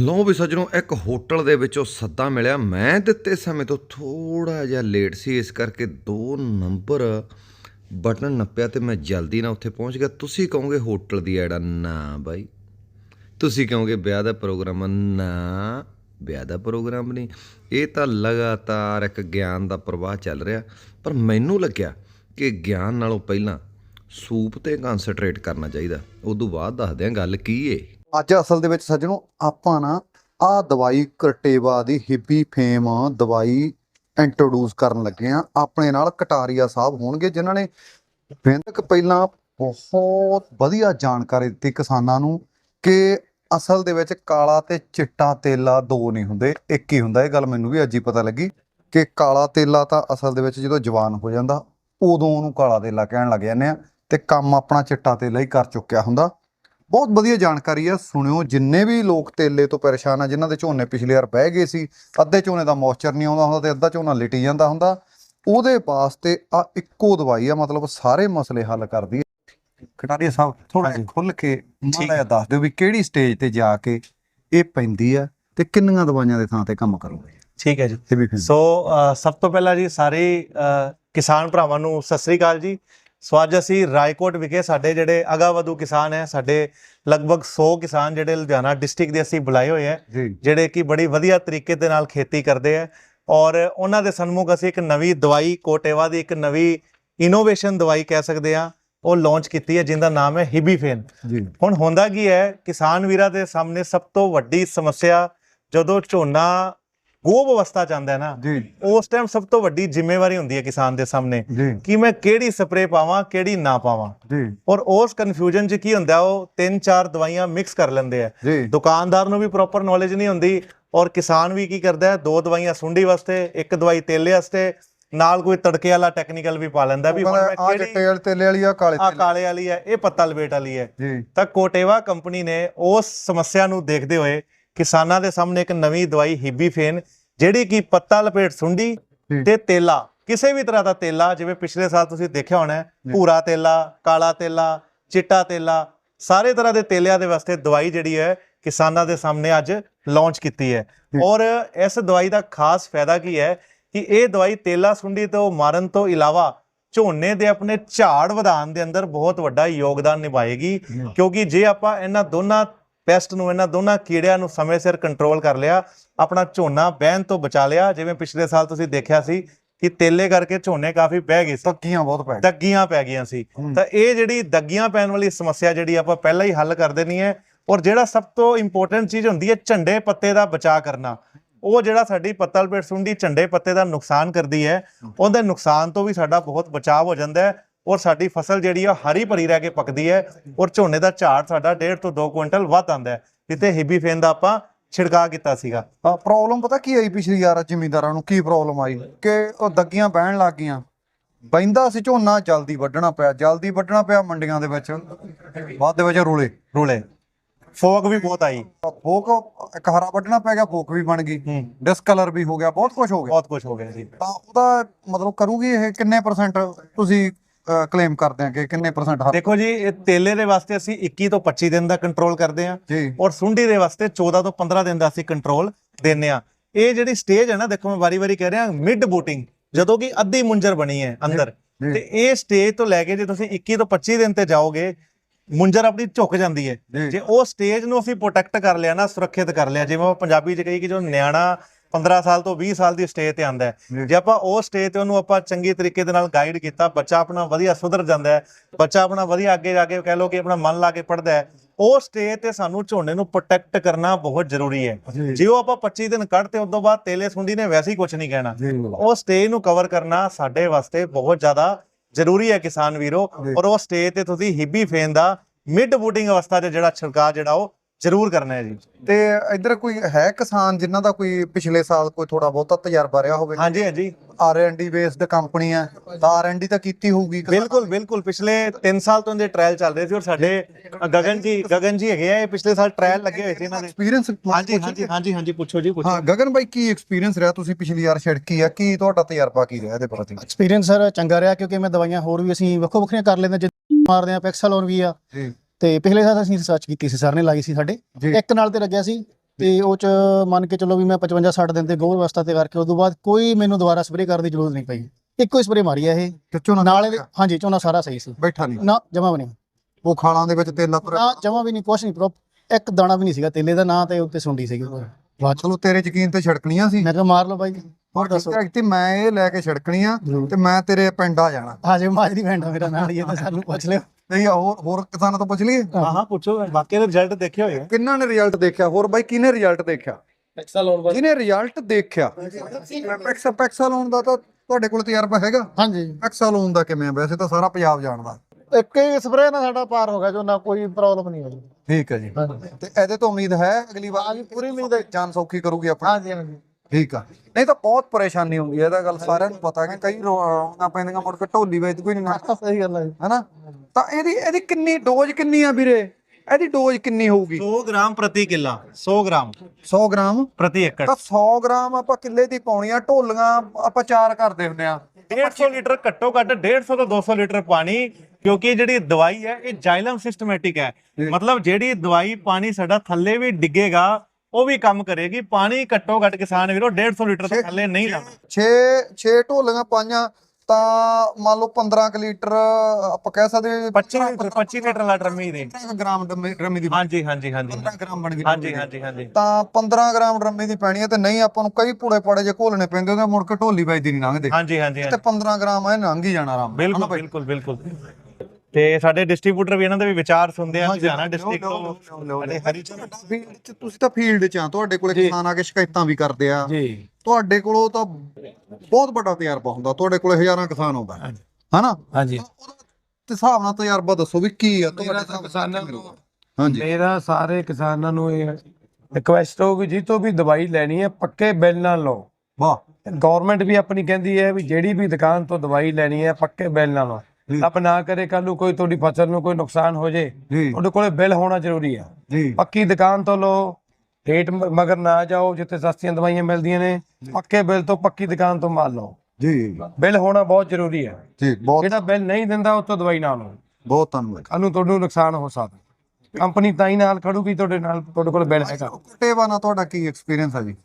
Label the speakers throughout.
Speaker 1: ਲੋ ਵੀ ਸੱਜਣੋ, ਇੱਕ ਹੋਟਲ ਦੇ ਵਿੱਚੋਂ ਸੱਦਾ ਮਿਲਿਆ। ਮੈਂ ਦਿੱਤੇ ਸਮੇਂ ਤੋਂ ਥੋੜਾ ਜਿਹਾ ਲੇਟ ਸੀ, ਇਸ ਕਰਕੇ ਦੋ ਨੰਬਰ ਬਟਨ ਨੱਪਿਆ ਤੇ ਮੈਂ ਜਲਦੀ ਨਾਲ ਉੱਥੇ ਪਹੁੰਚ ਗਿਆ। ਤੁਸੀਂ ਕਹੋਗੇ ਹੋਟਲ ਦੀ ਐਡਾ, ਨਾ ਬਾਈ। ਤੁਸੀਂ ਕਹੋਗੇ ਵਿਆਹ ਦਾ ਪ੍ਰੋਗਰਾਮ ਆ। ਨਾ, ਵਿਆਹ ਦਾ ਪ੍ਰੋਗਰਾਮ ਨਹੀਂ। ਇਹ ਤਾਂ ਲਗਾਤਾਰ ਇੱਕ ਗਿਆਨ ਦਾ ਪ੍ਰਵਾਹ ਚੱਲ ਰਿਹਾ। ਪਰ ਮੈਨੂੰ ਲੱਗਿਆ ਕਿ ਗਿਆਨ ਨਾਲੋਂ ਪਹਿਲਾਂ ਸੂਪ ਤੇ ਕਨਸੈਂਟਰੇਟ ਕਰਨਾ ਚਾਹੀਦਾ। ਉਦੋਂ ਬਾਅਦ ਦੱਸਦੇ ਹਾਂ ਗੱਲ ਕੀ ਏ।
Speaker 2: ਅੱਜ ਅਸਲ ਦੇ ਵਿੱਚ ਸੱਜਣੋ, ਆਪਾਂ ਨਾ ਆ ਦਵਾਈ ਕਰਟੇਵਾ ਦੀ ਹਿੱਬੀ ਫੇਮ ਦਵਾਈ ਇੰਟਰੋਡਿਊਸ ਕਰਨ ਲੱਗੇ ਆ ਆਪਣੇ ਨਾਲ ਕਟਾਰੀਆ ਸਾਹਿਬ ਹੋਣਗੇ, ਜਿਨ੍ਹਾਂ ਨੇ ਬਿੰਦਕ ਪਹਿਲਾਂ ਬਹੁਤ ਵਧੀਆ ਜਾਣਕਾਰੀ ਦਿੱਤੀ ਕਿਸਾਨਾਂ ਨੂੰ ਕਿ ਅਸਲ ਦੇ ਵਿੱਚ ਕਾਲਾ ਤੇ ਚਿੱਟਾ ਤੇਲਾ ਦੋ ਨਹੀਂ ਹੁੰਦੇ, ਇੱਕ ਹੀ ਹੁੰਦਾ। ਇਹ ਗੱਲ ਮੈਨੂੰ ਵੀ ਅੱਜ ਹੀ ਪਤਾ ਲੱਗੀ ਕਿ ਕਾਲਾ ਤੇਲਾ ਤਾਂ ਅਸਲ ਦੇ ਵਿੱਚ ਜਦੋਂ ਜਵਾਨ ਹੋ ਜਾਂਦਾ, ਉਦੋਂ ਉਹਨੂੰ ਕਾਲਾ ਤੇਲਾ ਕਹਿਣ ਲੱਗ ਜਾਂਦੇ ਆ ਤੇ ਕੰਮ ਆਪਣਾ ਚਿੱਟਾ ਤੇਲਾ ਹੀ ਕਰ ਚੁੱਕਿਆ ਹੁੰਦਾ। ਬਹੁਤ ਵਧੀਆ ਜਾਣਕਾਰੀ ਆ ਸੁਣਿਓ ਜਿੰਨੇ ਵੀ ਲੋਕ ਤੇਲੇ ਤੋਂ ਪਰੇਸ਼ਾਨ ਆ ਜਿਨ੍ਹਾਂ ਦੇ ਝੋਨੇ ਪਿਛਲੇ ਵਾਰ ਬਹਿ ਗਏ ਸੀ ਅੱਧੇ ਝੋਨੇ ਦਾ ਮੌਇਸਚਰ ਨਹੀਂ ਆਉਂਦਾ ਹੁੰਦਾ ਤੇ ਅੱਧਾ ਝੋਨਾ ਲਿਟੀ ਜਾਂਦਾ ਹੁੰਦਾ ਉਹਦੇ ਵਾਸਤੇ ਆ ਇੱਕੋ ਦਵਾਈ ਆ ਮਤਲਬ ਸਾਰੇ ਮਸਲੇ ਹੱਲ ਕਰਦੀ ਹੈ ਖਿਡਾਰੀ ਸਾਹਿਬ ਥੋੜਾ। ਖੁੱਲ ਕੇ ਮਾੜਾ ਜਿਹਾ ਦੱਸ ਦਿਓ ਵੀ ਕਿਹੜੀ ਸਟੇਜ ਤੇ ਜਾ ਕੇ ਇਹ ਪੈਂਦੀ ਆ ਤੇ ਕਿੰਨੀਆਂ ਦਵਾਈਆਂ ਦੇ ਥਾਂ ਤੇ ਕੰਮ ਕਰੋਗੇ।
Speaker 3: ਠੀਕ ਹੈ ਜੀ। ਸੋ ਸਭ ਤੋਂ ਪਹਿਲਾਂ ਜੀ ਸਾਰੇ ਕਿਸਾਨ ਭਰਾਵਾਂ ਨੂੰ ਸਤਿ ਸ੍ਰੀ ਅਕਾਲ ਜੀ। ਸੋ ਅੱਜ ਅਸੀਂ ਰਾਏਕੋਟ ਵਿਖੇ ਸਾਡੇ ਜਿਹੜੇ ਅਗਾਵਧੂ ਕਿਸਾਨ ਹੈ ਸਾਡੇ ਲਗਭਗ 100 ਕਿਸਾਨ ਜਿਹੜੇ ਲੁਧਿਆਣਾ ਡਿਸਟ੍ਰਿਕਟ ਦੇ ਅਸੀਂ ਬੁਲਾਏ ਹੋਏ ਹੈ ਜਿਹੜੇ ਕਿ ਬੜੀ ਵਧੀਆ ਤਰੀਕੇ ਦੇ ਨਾਲ ਖੇਤੀ ਕਰਦੇ ਹੈ ਔਰ ਉਹਨਾਂ ਦੇ ਸਨਮੁਖ ਅਸੀਂ ਇੱਕ ਨਵੀਂ ਦਵਾਈ ਕੋਟੇਵਾ ਦੀ ਇੱਕ ਨਵੀਂ ਇਨੋਵੇਸ਼ਨ ਦਵਾਈ ਕਹਿ ਸਕਦੇ ਹਾਂ ਉਹ ਲਾਂਚ ਕੀਤੀ ਹੈ ਜਿਹਦਾ ਨਾਮ ਹੈ ਹਿਬੀਫੇਨ ਹੁਣ ਹੁੰਦਾ ਕੀ ਹੈ ਕਿਸਾਨ ਵੀਰਾਂ ਦੇ ਸਾਹਮਣੇ ਸਭ ਤੋਂ ਵੱਡੀ ਸਮੱਸਿਆ ਜਦੋਂ ਝੋਨਾ ਗੋਬ ਅਵਸਥਾ ਹੈ ਨਾ
Speaker 2: ਜੀ।
Speaker 3: ਉਸ ਟਾਈਮ ਸਭ ਤੋਂ ਵੱਡੀ ਜ਼ਿੰਮੇਵਾਰੀ ਹੁੰਦੀ ਹੈ ਕਿਸਾਨ ਦੇ ਸਾਹਮਣੇ
Speaker 2: ਜੀ।
Speaker 3: ਕਿ ਮੈਂ ਕਿਹੜੀ ਸਪਰੇ ਪਾਵਾਂ ਕਿਹੜੀ ਨਾ ਪਾਵਾਂ।
Speaker 2: ਜੀ।
Speaker 3: ਔਰ ਉਸ ਕਨਫਿਊਜ਼ਨ 'ਚ ਕੀ ਹੁੰਦਾ ਉਹ ਤਿੰਨ ਚਾਰ ਦਵਾਈਆਂ ਮਿਕਸ ਕਰ ਲੈਂਦੇ ਆ।
Speaker 2: ਜੀ।
Speaker 3: ਦੁਕਾਨਦਾਰ ਨੂੰ ਵੀ ਪ੍ਰੋਪਰ ਨੌਲੇਜ ਨਹੀਂ ਹੁੰਦੀ ਔਰ ਕਿਸਾਨ ਵੀ ਕੀ ਕਰਦਾ ਹੈ ਦੋ ਦਵਾਈਆਂ ਸੁੰਡੀ ਵਾਸਤੇ ਇੱਕ ਦਵਾਈ ਤੇਲੇ ਵਾਸਤੇ ਨਾਲ ਕੋਈ ਤੜਕੇ ਵਾਲਾ ਟੈਕਨੀਕਲ ਵੀ ਪਾ ਲੈਂਦਾ ਵੀ ਹੁਣ ਮੈਂ
Speaker 2: ਆ
Speaker 3: ਕਿਹੜੀ
Speaker 2: ਚਿੱਟੇ ਵਾਲੇ ਤੇਲੇ ਵਾਲੀ ਆ ਕਾਲੇ
Speaker 3: ਆ
Speaker 2: ਤੇਲੇ।
Speaker 3: ਕਾਲੇ ਵਾਲੀ ਹੈ ਇਹ ਪੱਤਾ ਲਪੇਟ ਵਾਲੀ ਹੈ।
Speaker 2: ਜੀ।
Speaker 3: ਤਾਂ ਕੋਟੇਵਾ ਕੰਪਨੀ ਨੇ ਉਸ ਸਮੱਸਿਆ ਨੂੰ ਦੇਖਦੇ ਹੋਏ ਕਿਸਾਨਾਂ ਦੇ ਸਾਹਮਣੇ ਇੱਕ ਨਵੀਂ ਦਵਾਈ ਹਿਬੀਫੇਨ ਜਿਹੜੀ ਕਿ ਪੱਤਾ ਲਪੇਟ ਸੁੰਡੀ। ਤੇ ਤੇਲਾ ਕਿਸੇ ਵੀ ਤਰ੍ਹਾਂ ਦਾ ਤੇਲਾ ਜਿਵੇਂ ਪਿਛਲੇ ਸਾਲ ਤੁਸੀਂ ਦੇਖਿਆ ਹੋਣਾ ਭੂਰਾ ਤੇਲਾ ਕਾਲਾ ਤੇਲਾ ਚਿੱਟਾ ਤੇਲਾ ਸਾਰੇ ਤਰ੍ਹਾਂ ਦੇ ਤੇਲਿਆਂ ਦੇ ਵਾਸਤੇ ਦਵਾਈ ਜਿਹੜੀ ਹੈ ਕਿਸਾਨਾਂ ਦੇ ਸਾਹਮਣੇ ਅੱਜ ਲਾਂਚ ਕੀਤੀ ਹੈ। ਔਰ ਇਸ ਦਵਾਈ ਦਾ ਖਾਸ ਫਾਇਦਾ ਕੀ ਹੈ ਕਿ ਇਹ ਦਵਾਈ ਤੇਲਾ ਸੁੰਡੀ ਤੋਂ ਮਾਰਨ ਤੋਂ ਇਲਾਵਾ ਝੋਨੇ ਦੇ ਆਪਣੇ ਝਾੜ ਵਧਾਉਣ ਦੇ ਅੰਦਰ ਬਹੁਤ ਵੱਡਾ ਯੋਗਦਾਨ ਨਿਭਾਏਗੀ ਕਿਉਂਕਿ ਜੇ ਆਪਾਂ ਇਹਨਾਂ ਦੋਨਾਂ ਪੈਸਟ ਨੂੰ ਇਹਨਾਂ ਦੋਨਾਂ ਕੀੜਿਆਂ ਨੂੰ ਸਮੇਂ ਸਿਰ ਕੰਟਰੋਲ ਕਰ ਲਿਆ ਆਪਣਾ ਝੋਨਾ ਬਹਿਣ ਤੋਂ ਬਚਾ ਲਿਆ ਜਿਵੇਂ ਪਿਛਲੇ ਸਾਲ ਤੁਸੀਂ ਦੇਖਿਆ ਸੀ ਕਿ ਤੇਲੇ ਕਰਕੇ ਝੋਨੇ ਕਾਫੀ ਬਹਿ ਗਏ ਸੀ।
Speaker 2: ਤੱਕੀਆਂ ਬਹੁਤ ਪੈ ਗਈਆਂ।
Speaker 3: ਦੱਗੀਆਂ ਪੈ ਗਈਆਂ ਸੀ। ਤਾਂ ਇਹ ਜਿਹੜੀ ਦੱਗੀਆਂ ਪੈਣ ਵਾਲੀ ਸਮੱਸਿਆ ਜਿਹੜੀ ਆਪਾਂ ਪਹਿਲਾਂ ਹੀ ਹੱਲ ਕਰ ਦੇਣੀ ਹੈ ਔਰ ਜਿਹੜਾ ਸਭ ਤੋਂ ਇੰਪੋਰਟੈਂਟ ਚੀਜ਼ ਹੁੰਦੀ ਹੈ ਝੰਡੇ ਪੱਤੇ ਦਾ ਬਚਾਅ ਕਰਨਾ। ਉਹ ਜਿਹੜਾ ਸਾਡੀ ਪੱਤਲ ਪੇਟ ਸੁੰਡੀ ਝੰਡੇ ਪੱਤੇ ਦਾ ਨੁਕਸਾਨ ਕਰਦੀ ਹੈ। ਉਹਦੇ ਨੁਕਸਾਨ ਤੋਂ ਵੀ ਸਾਡਾ ਬਹੁਤ ਬਚਾਅ ਹੋ ਜਾਂਦਾ ਹੈ। ਔਰ ਸਾਡੀ ਫਸਲ ਜਿਹੜੀ ਆ ਹਰੀ ਭਰੀ ਰਹਿ ਕੇ ਪੱਕਦੀ ਹੈ ਔਰ ਝੋਨੇ ਦਾ ਝਾੜ ਸਾਡਾ 1.5 ਤੋਂ 2 ਕੁਇੰਟਲ ਵੱਧ ਆਂਦਾ ਹੈ ਜਿੱਥੇ ਹਿਬੀਫੇਨ ਦਾ ਆਪਾਂ ਛਿੜਕਾ ਕੀਤਾ ਸੀਗਾ।
Speaker 2: ਪ੍ਰੋਬਲਮ ਪਤਾ ਕੀ ਆਈ ਪਿਛਲੀ ਯਾਰ ਜ਼ਿਮੀਂਦਾਰਾਂ ਨੂੰ? ਕੀ ਪ੍ਰੋਬਲਮ ਆਈ? ਕਿ ਉਹ ਦੱਗੀਆਂ ਬਹਿਣ ਲੱਗ ਗਈਆਂ। ਬੈਂਦਾ ਸੀ ਝੋਨਾ ਜਲਦੀ ਵੱਢਣਾ ਪਿਆ ਜਲਦੀ ਵੱਢਣਾ ਪਿਆ ਮੰਡੀਆਂ ਦੇ ਵਿੱਚ। ਬਾਅਦ ਦੇ ਵਿੱਚ ਰੋਲੇ।
Speaker 3: ਰੂਲੇ। ਫੋਗ ਵੀ ਬਹੁਤ ਆਈ।
Speaker 2: ਫੋਕ ਇੱਕ ਹਰਾ ਵੱਢਣਾ ਪੈ ਗਿਆ ਫੋਕ ਵੀ ਬਣ ਗਈ। ਡਿਸਕਲਰ ਵੀ ਹੋ ਗਿਆ ਬਹੁਤ ਕੁਝ ਹੋ ਗਿਆ।
Speaker 3: ਬਹੁਤ ਕੁਝ ਹੋ ਗਿਆ ਜੀ।
Speaker 2: ਤਾਂ ਉਹਦਾ ਮਤਲਬ ਕਰੂਗੀ ਇਹ ਕਿੰਨੇ ਪਰਸੈਂਟ ਤੁਸੀਂ ਕਲੇਮ ਕਰਦੇ ਆ ਕਿ ਕਿੰਨੇ ਪਰਸੈਂਟ ਹਰ
Speaker 3: ਦੇਖੋ ਜੀ ਇਹ ਤੇਲੇ ਦੇ ਵਾਸਤੇ ਅਸੀਂ 21 ਤੋਂ 25 ਦਿਨ ਦਾ ਕੰਟਰੋਲ ਕਰਦੇ
Speaker 2: ਜੀ
Speaker 3: ਔਰ ਸੁੰਡੀ ਦੇ ਵਾਸਤੇ 14 ਤੋਂ 15 ਦਿਨ ਦਾ ਅਸੀਂ ਕੰਟਰੋਲ ਦਿੰਨੇ ਆ ਇਹ ਜਿਹੜੀ ਸਟੇਜ ਹੈ ਨਾ ਦੇਖੋ ਮੈਂ ਵਾਰੀ-ਵਾਰੀ ਕਹਿ ਰਿਹਾ ਮਿਡ ਬੂਟਿੰਗ ਜਦੋਂ ਕਿ ਅੱਧੀ ਮੁੰਜਰ ਬਣੀ ਹੈ ਅੰਦਰ। ਤੇ ਇਹ ਸਟੇਜ ਤੋਂ ਲੈ ਕੇ ਜੇ ਤੁਸੀਂ 21 ਤੋਂ 25 ਦਿਨ ਤੇ ਜਾਓਗੇ ਮੁੰਜਰ ਆਪਣੀ ਝੁਕ ਜਾਂਦੀ ਹੈ
Speaker 2: ਜੀ।
Speaker 3: ਉਹ ਸਟੇਜ ਨੂੰ ਅਸੀਂ ਪ੍ਰੋਟੈਕਟ ਕਰ ਲਿਆ ਨਾ ਸੁਰੱਖਿਅਤ ਕਰ ਲਿਆ ਜਿਵੇਂ ਪੰਜਾਬੀ ਚ ਕਹੀ ਕਿ ਜੋ ਨਿਆਣਾ 15 ਸਾਲ ਤੋਂ 20 ਸਾਲ ਦੀ ਸਟੇਜ ਤੇ ਆਂਦਾ ਹੈ
Speaker 2: ਜੀ।
Speaker 3: ਆਪਾਂ ਉਹ ਸਟੇਜ ਤੇ ਉਹਨੂੰ ਆਪਾਂ ਚੰਗੀ ਤਰੀਕੇ ਦੇ ਨਾਲ ਗਾਈਡ ਕੀਤਾ ਬੱਚਾ ਆਪਣਾ ਵਧੀਆ ਸੁਧਰ ਜਾਂਦਾ ਹੈ ਬੱਚਾ ਆਪਣਾ ਵਧੀਆ ਅੱਗੇ ਜਾ ਕੇ ਕਹਿ ਲੋ ਕਿ ਆਪਣਾ ਮਨ ਲਾ ਕੇ ਪੜਦਾ ਹੈ ਉਹ ਸਟੇਜ ਤੇ ਸਾਨੂੰ ਝੋਨੇ ਨੂੰ ਪ੍ਰੋਟੈਕਟ ਕਰਨਾ ਬਹੁਤ ਜ਼ਰੂਰੀ ਹੈ
Speaker 2: ਜੀ।
Speaker 3: ਉਹ ਆਪਾਂ 25 ਦਿਨ ਕੱਢਤੇ ਉਸ ਤੋਂ ਬਾਅਦ ਤੇਲੇ ਸੁੰਡੀ ਨੇ ਵੈਸੇ ਹੀ ਕੁਝ ਨਹੀਂ ਕਹਿਣਾ ਉਹ ਸਟੇਜ ਨੂੰ ਕਵਰ ਕਰਨਾ ਸਾਡੇ ਵਾਸਤੇ ਬਹੁਤ ਜ਼ਿਆਦਾ ਜ਼ਰੂਰੀ ਹੈ ਕਿਸਾਨ ਵੀਰੋ। ਔਰ ਉਹ ਸਟੇਜ ਤੇ ਤੁਸੀਂ ਹਿੱਬੀ ਫੇਨ ਦਾ ਮਿਡ ਬੂਟਿੰਗ ਅਵਸਥਾ 'ਚ ਜਿਹੜਾ ਛਿੜਕਾਅ ਜਿਹੜਾ ਉਹ ਜ਼ਰੂਰ ਕਰਨਾ ਹੈ ਜੀ।
Speaker 2: ਤੇ ਇੱਧਰ ਕੋਈ ਹੈ ਕਿਸਾਨ ਜਿਨ੍ਹਾਂ ਦਾ ਕੋਈ ਪਿਛਲੇ ਸਾਲ ਕੋਈ ਥੋੜਾ ਬਹੁਤਾ ਤਜਰਬਾ ਰਿਹਾ ਹੋਵੇ?
Speaker 3: ਹਾਂਜੀ ਹਾਂਜੀ।
Speaker 2: R and D based company ਹੈ। ਤਾਂ ਆਰ ਐਂਡ ਡੀ ਤਾਂ ਕੀਤੀ ਹੋਊਗੀ
Speaker 3: ਬਿਲਕੁਲ ਬਿਲਕੁਲ। ਪਿਛਲੇ 3 ਸਾਲ ਤੋਂ ਇਹਦੇ ਟ੍ਰਾਇਲ ਚੱਲ ਰਹੇ ਸੀ ਔਰ ਸਾਡੇ ਗਗਨ ਜੀ ਗਗਨ ਜੀ ਹੈਗੇ ਆ ਇਹ ਪਿਛਲੇ ਸਾਲ ਟ੍ਰਾਇਲ ਲੱਗੇ ਹੋਏ ਸੀ ਇਹਨਾਂ ਦੇ।
Speaker 2: ਐਕਸਪੀਰੀਅੰਸ
Speaker 3: ਹਾਂਜੀ ਹਾਂਜੀ ਹਾਂਜੀ ਹਾਂਜੀ ਪੁੱਛੋ ਜੀ ਪੁੱਛੋ।
Speaker 2: ਹਾਂ ਗਗਨ ਬਾਈ ਕੀ ਐਕਸਪੀਰੀਅੰਸ ਰਿਹਾ ਤੁਸੀਂ ਪਿਛਲੀ ਵਾਰ ਛਿੜਕੀ ਆ? ਕੀ ਤੁਹਾਡਾ ਤਜਰਬਾ ਕੀ ਰਿਹਾ ਇਹਦੇ ਪ੍ਰਤੀ?
Speaker 4: ਐਕਸਪੀਰੀਅੰਸ ਸਰ ਚੰਗਾ ਰਿਹਾ ਕਿਉਂਕਿ ਮੈਂ ਦਵਾਈਆਂ ਹੋਰ ਵੀ ਅਸੀਂ ਵੱਖੋ ਵੱਖਰੀਆਂ ਕਰ ਲੈਂਦੇ ਜਿੱਦਾਂ ਮਾਰਦੇ ਆ ਪੈਕਸਾਲੋਨ ਵੀ ਆ।
Speaker 2: ਜੀ।
Speaker 4: ਤੇ ਪਿਛਲੇ ਸਾਲ ਅਸੀਂ ਰਿਸਰਚ ਕੀਤੀ ਸੀ ਸਰ ਨੇ ਲਾਈ ਸੀ ਸਾਡੇ।
Speaker 2: ਜੀ।
Speaker 4: ਇੱਕ ਨਾਲ ਤੇ ਲੱਗਿਆ ਸੀ ਤੇ ਉਹ ਚ ਮੰਨ ਕੇ ਚੱਲੋ ਵੀ ਮੈਂ 55 60 ਦਿਨ ਤੇ ਗੋਲ ਅਵਸਥਾ ਤੇ ਕਰਕੇ ਉਸ ਤੋਂ ਬਾਅਦ ਕੋਈ ਮੈਨੂੰ ਦੁਬਾਰਾ ਸਪਰੇਅ ਕਰਨ ਦੀ ਜ਼ਰੂਰਤ ਨਹੀਂ ਪਈ। ਇੱਕੋ ਹੀ ਸਪਰੇਅ ਮਾਰੀ ਆ ਇਹ।
Speaker 2: ਤੇ ਝੋਨਾ
Speaker 4: ਨਾਲੇ ਹਾਂਜੀ ਝੋਨਾ ਸਾਰਾ ਸਹੀ ਸੀ।
Speaker 2: ਬੈਠਾ ਨਹੀਂ।
Speaker 4: ਨਾ ਜਮਾ ਵੀ ਨਹੀਂ।
Speaker 2: ਉਹ ਖਾਲਾਂ ਦੇ ਵਿੱਚ ਤੇਲਾ ਤੁਰਿਆ।
Speaker 4: ਨਾ ਜਮਾ ਵੀ ਨਹੀਂ ਕੁਛ ਨਹੀਂ ਪ੍ਰੋ ਇੱਕ ਦਾਣਾ ਵੀ ਨਹੀਂ ਸੀਗਾ ਤੇਲੇ ਦਾ ਨਾਂ ਤੇ ਉੱਤੇ ਸੁੰਡੀ ਸੀਗੀ ਬਾਅਦ ਚ।
Speaker 2: ਚਲੋ ਤੇਰੇ ਯਕੀਨ ਤੇ ਛੜਕਣੀਆਂ ਸੀ।
Speaker 4: ਮੈਂ ਕਿਹਾ ਮਾਰ ਲਓ ਬਾਈ ਹੋਰ ਦੱਸੋ।
Speaker 2: ਤੇ ਮੈਂ ਇਹ ਲੈ ਕੇ ਛੜਕਣੀਆਂ
Speaker 4: ਜ਼ਰੂਰ।
Speaker 2: ਤੇ ਮੈਂ ਤੇਰੇ ਪਿੰਡ ਆ ਜਾਣਾ।
Speaker 4: ਹਾਜੇ ਮਾਜਰੀ ਭੈਂਡਾ ਮੇਰਾ ਨਾਲ ਹੀ ਹੈ ਤਾਂ ਸਾਨੂੰ ਪੁੱਛ ਲਿਓ।
Speaker 2: ਨਹੀਂ ਹੋਰ ਹੋਰ ਕਿਸਾਨਾਂ ਤੋਂ ਪੁੱਛ ਲਈਏ?
Speaker 3: ਹਾਂ ਹਾਂ ਪੁੱਛੋ ਬਾਕੀ ਦੇ ਰਿਜ਼ਲਟ ਦੇਖੇ ਹੋਏ ਆ।
Speaker 2: ਕਿੰਨਾਂ ਨੇ ਰਿਜ਼ਲਟ ਦੇਖਿਆ? ਹੋਰ ਬਾਈ ਕਿਹਨੇ ਰਿਜ਼ਲਟ ਦੇਖਿਆ? ਜਿਹਨੇ ਰਿਜ਼ਲਟ ਦੇਖਿਆ। ਪੈਕਸਾ ਪੈਕਸਾ ਲਾਉਣ ਦਾ ਤਾਂ ਤੁਹਾਡੇ ਕੋਲ ਤਜਰਬਾ ਹੈਗਾ?
Speaker 4: ਹਾਂਜੀ।
Speaker 2: ਪੈਕਸਾ ਲਾਉਣ ਦਾ ਕਿਵੇਂ ਆ? ਵੈਸੇ ਤਾਂ ਸਾਰਾ ਪੰਜਾਬ ਜਾਣਦਾ।
Speaker 4: ਇੱਕ ਹੀ ਸਪਰੇਅ ਨਾਲ ਸਾਡਾ ਪਾਰ ਹੋ ਗਿਆ ਜੋ ਨਾ ਕੋਈ ਪ੍ਰੋਬਲਮ ਨਹੀਂ ਹੋਈ।
Speaker 2: ਠੀਕ ਹੈ ਜੀ। ਤੇ ਇਹਦੇ ਤੋਂ ਉਮੀਦ ਹੈ ਅਗਲੀ ਵਾਰ ਪੂਰੀ ਉਮੀਦ ਹੈ। ਜਾਨ ਸੌਖੀ ਕਰੂਗੀ ਆਪਣੀ?
Speaker 4: ਹਾਂਜੀ ਹਾਂਜੀ।
Speaker 2: ਠੀਕ ਆ। ਨਹੀਂ ਤਾਂ ਬਹੁਤ ਪਰੇਸ਼ਾਨੀ ਹੁੰਦੀ ਹੈ ਇਹਦਾ ਗੱਲ ਸਾਰਿਆਂ ਨੂੰ ਪਤਾ ਕਿ ਕਈ ਰੋਣਾ ਪੈਂਦੀਆਂ ਮੁੜ ਕੇ ਢੋਲੀ ਵੇਚ ਕੋਈ ਨਹੀਂ ਨਾ
Speaker 4: ਸਹੀ ਗੱਲ ਹੈ।
Speaker 2: ਹਨਾ? ਤਾਂ ਇਹਦੀ ਇਹਦੀ ਕਿੰਨੀ ਡੋਜ਼ ਕਿੰਨੀ ਆ ਵੀਰੇ? ਇਹਦੀ ਡੋਜ਼ ਕਿੰਨੀ ਹੋਊਗੀ?
Speaker 3: 100 ਗ੍ਰਾਮ ਪ੍ਰਤੀ ਕਿੱਲਾ 100 ਗ੍ਰਾਮ।
Speaker 2: 100 ਗ੍ਰਾਮ?
Speaker 3: ਪ੍ਰਤੀ ਏਕੜ।
Speaker 2: ਤਾਂ 100 ਗ੍ਰਾਮ ਆਪਾਂ ਕਿੱਲੇ ਦੀ ਪਾਉਣੀ ਆ ਢੋਲੀਆਂ ਆਪਾਂ ਚਾਰ ਕਰਦੇ ਹੁੰਦੇ ਆ।
Speaker 3: 150 ਲੀਟਰ ਘੱਟੋ ਘੱਟ 150 ਤੋਂ 200 ਲੀਟਰ ਪਾਣੀ ਕਿਉਂਕਿ ਜਿਹੜੀ ਦਵਾਈ ਹੈ ਇਹ ਜਾਈਲਮ ਸਿਸਟਮੈਟਿਕ ਹੈ। ਮਤਲਬ ਜਿਹੜੀ ਦਵਾਈ ਪਾਣੀ ਸਾਡਾ ਥੱਲੇ ਵੀ ਡਿੱਗੇਗਾ ਉਹ ਵੀ ਕੰਮ ਕਰੇਗੀ। ਪਾਣੀ ਘੱਟੋ ਘੱਟ ਕਿਸਾਨ ਵੀਰੋ 150 ਲੀਟਰ ਤੋਂ ਥੱਲੇ ਨਹੀਂ ਲਾਣਾ
Speaker 2: 6 6 ਢੋਲੀਆਂ ਪਾਈਆਂ ਤਾਂ ਮੰਨ ਲਓ 15 ਕੁ ਲੀਟਰ ਆਪਾਂ ਕਹਿ ਸਕਦੇ
Speaker 3: 25 ਲੀਟਰ 25 ਲੀਟਰ ਲਾ ਡਰਮੀ ਦੇ।
Speaker 2: 15 ਗ੍ਰਾਮ ਡਰਮੀ ਦੀ
Speaker 3: ਹਾਂਜੀ ਹਾਂਜੀ ਹਾਂਜੀ।
Speaker 2: 15 ਗ੍ਰਾਮ ਬਣ ਗਈ।
Speaker 3: ਹਾਂਜੀ ਹਾਂਜੀ ਹਾਂਜੀ।
Speaker 2: ਤਾਂ 15 ਗ੍ਰਾਮ ਡਰਮੀ ਦੀ ਪੈਣੀ ਹੈ ਤੇ ਨਹੀਂ ਆਪਾਂ ਨੂੰ ਕਈ ਪੂੜੇ ਪਾੜੇ ਜੇ ਘੋਲਣੇ ਪੈਂਦੇ ਉਹਦੇ ਮੁੜ ਕੇ ਢੋਲੀ ਵੱਜਦੀ ਨਹੀਂ ਲੰਘਦੇ।
Speaker 3: ਹਾਂਜੀ ਹਾਂਜੀ
Speaker 2: ਤੇ 15 ਗ੍ਰਾਮ ਇਹ ਲੰਘ ਹੀ ਜਾਣਾ ਆਰਾਮ।
Speaker 3: ਬਿਲਕੁਲ ਬਿਲਕੁਲ ਬਿਲਕੁਲ। ਤੇ ਸਾਡੇ ਡਿਸਟ੍ਰੀਬਿਊਟਰ ਵੀ ਇਹਨਾਂ ਦੇ ਵੀ ਵਿਚਾਰ ਸੁਣਦੇ ਆ ਲੁਧਿਆਣਾ ਡਿਸਟ੍ਰਿਕਟ ਤੋਂ। ਸਾਡੇ ਹਰੀਚੰਦ
Speaker 2: ਫੀਲਡ 'ਚ ਤੁਸੀਂ ਤਾਂ ਫੀਲਡ 'ਚ ਆ ਤੁਹਾਡੇ ਕੋਲੇ ਕਿਸਾਨ ਆ ਕੇ ਸ਼ਿਕਾਇਤਾਂ ਵੀ ਕਰਦੇ ਆ।
Speaker 3: ਜੀ।
Speaker 2: ਤੁਹਾਡੇ ਕੋਲੋਂ ਤਾਂ ਬਹੁਤ ਵੱਡਾ ਤਜਰਬਾ ਹੁੰਦਾ ਤੁਹਾਡੇ ਕੋਲੇ ਹਜ਼ਾਰਾਂ ਕਿਸਾਨ ਆਉਂਦਾ। ਹਨਾ?
Speaker 5: ਹਾਂਜੀ।
Speaker 2: ਤਾਂ ਹਿਸਾਬ ਨਾਲ ਤਜਰਬਾ ਦੱਸੋ ਵੀ ਕੀ ਆ ਤੁਹਾਡੇ
Speaker 5: ਤਾਂ ਕਿਸਾਨਾਂ ਨੂੰ
Speaker 2: ਹਾਂਜੀ।
Speaker 5: ਮੇਰਾ ਸਾਰੇ ਕਿਸਾਨਾਂ ਨੂੰ ਇਹ ਰਿਕਵੈਸਟ ਹੋਊਗੀ ਜੀ ਤੋਂ ਵੀ ਦਵਾਈ ਲੈਣੀ ਹੈ ਪੱਕੇ ਬਿੱਲ ਨਾਲ ਲਓ।
Speaker 2: ਵਾਹ।
Speaker 5: ਗਵਰਨਮੈਂਟ ਵੀ ਆਪਣੀ ਕਹਿੰਦੀ ਹੈ ਵੀ ਜਿਹੜੀ ਵੀ ਦੁਕਾਨ ਤੋਂ ਦਵਾਈ ਲੈਣੀ ਹੈ ਪੱਕੇ ਬਿੱਲ ਨਾਲ ਲਓ। ਰੱਬ ਨਾ ਕਰੇ ਕੱਲ ਨੂੰ ਕੋਈ ਤੁਹਾਡੀ ਫਸਲ ਨੂੰ ਕੋਈ ਨੁਕਸਾਨ ਹੋ ਜੇ ਤੁਹਾਡੇ ਕੋਲੇ ਬਿੱਲ ਹੋਣਾ ਜ਼ਰੂਰੀ
Speaker 2: ਜੀ
Speaker 5: ਪੱਕੀ ਦੁਕਾਨ ਤੋਂ ਲਓ ਰੇਟ ਮਗਰ ਨਾ ਜਾਓ ਜਿੱਥੇ ਸਸਤੀਆਂ ਦਵਾਈਆਂ ਮਿਲਦੀਆਂ ਨੇ ਪੱਕੇ ਬਿੱਲ ਤੋਂ ਪੱਕੀ ਦੁਕਾਨ ਤੋਂ ਮਾਲ ਲਓ।
Speaker 2: ਜੀ।
Speaker 5: ਬਿੱਲ ਹੋਣਾ ਬਹੁਤ ਜ਼ਰੂਰੀ ਹੈ
Speaker 2: ਜੀ ਬਹੁਤ।
Speaker 5: ਜਿਹੜਾ ਬਿੱਲ ਨਹੀਂ ਦਿੰਦਾ ਉਹ ਤੋਂ ਦਵਾਈ ਨਾ ਲਓ।
Speaker 2: ਬਹੁਤ ਧੰਨਵਾਦ।
Speaker 5: ਕੱਲ ਨੂੰ ਤੁਹਾਨੂੰ ਨੁਕਸਾਨ ਹੋ ਸਕਦਾ। ਕੰਪਨੀ ਤਾਂ ਹੀ ਨਾਲ ਖੜੂਗੀ ਤੁਹਾਡੇ ਨਾਲ ਤੁਹਾਡੇ ਕੋਲ ਬਿੱਲ ਹੈਗਾ।
Speaker 2: ਟੇਵਾ ਨਾਲ ਤੁਹਾਡਾ ਕੀ ਐਕਸਪੀਰੀਅੰਸ ਆ ਜੀ?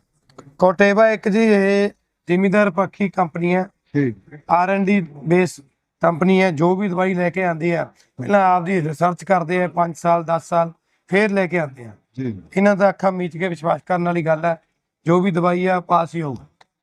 Speaker 5: ਕੋਟੇਵਾ ਇੱਕ ਜੀ ਇਹ ਜ਼ਿਮੀਦਾਰ ਪੱਖੀ ਕੰਪਨੀ ਹੈ
Speaker 2: ਜੀ।
Speaker 5: R and D base company ਹੈ ਜੋ ਵੀ ਦਵਾਈ ਲੈ ਕੇ ਆਉਂਦੀ ਆ ਪਹਿਲਾਂ ਆਪਦੀ ਰਿਸਰਚ ਕਰਦੇ ਆ 5 ਸਾਲ 10 ਸਾਲ ਫੇਰ ਲੈ ਕੇ ਆਉਂਦੇ ਆ।
Speaker 2: ਜੀ।
Speaker 5: ਇਹਨਾਂ ਦਾ ਅੱਖਾਂ ਮੀਚ ਕੇ ਵਿਸ਼ਵਾਸ ਕਰਨ ਵਾਲੀ ਗੱਲ ਹੈ ਜੋ ਵੀ ਦਵਾਈ ਆ ਪਾਸ ਹੀ ਹੋਊ।